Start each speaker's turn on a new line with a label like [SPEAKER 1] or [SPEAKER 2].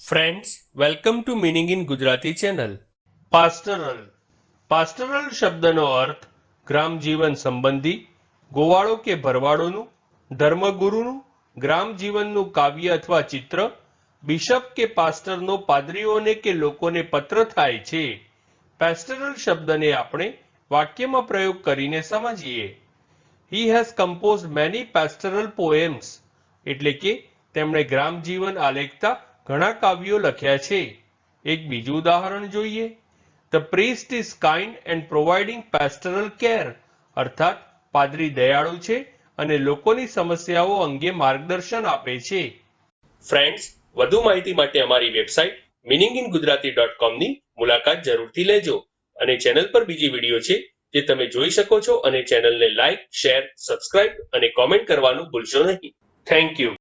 [SPEAKER 1] Friends welcome to meaning in Gujarati channel pastoral pastoral શબ્દનો અર્થ ગ્રામ જીવન સંબંધી ગોવાળો કે ભરવાડોનું ધર્મગુરુનું ગ્રામ જીવનનું કાવ્ય અથવા ચિત્ર બિશપ કે પાસ્ટરનો પાદરીઓને કે લોકોને પત્ર થાય છે પેસ્ટરલ શબ્દને આપણે વાક્યમાં પ્રયોગ કરીને સમજીએ he has compose many pastoral poems એટલે કે તેમણે ગ્રામ જીવન આલેખતા ઘણા કાવ્યો લખ્યા છે. એક બીજું ઉદાહરણ જોઈએ. The priest is kind and providing pastoral care અર્થાત, પાદરી દયાળુ છે અને લોકોની સમસ્યાઓ અંગે માર્ગદર્શન આપે છે. ફ્રેન્ડ્સ વધુ માહિતી માટે અમારી website meaning in Gujarati dot કોમની મુલાકાત જરૂરથી લેજો અને ચેનલ પર બીજી વીડિયો છે જે તમે જોઈ શકો છો અને ચેનલને લાઇક શેર સબસ્ક્રાઇબ અને કોમેન્ટ કરવાનું ભૂલશો નહીં. Thank you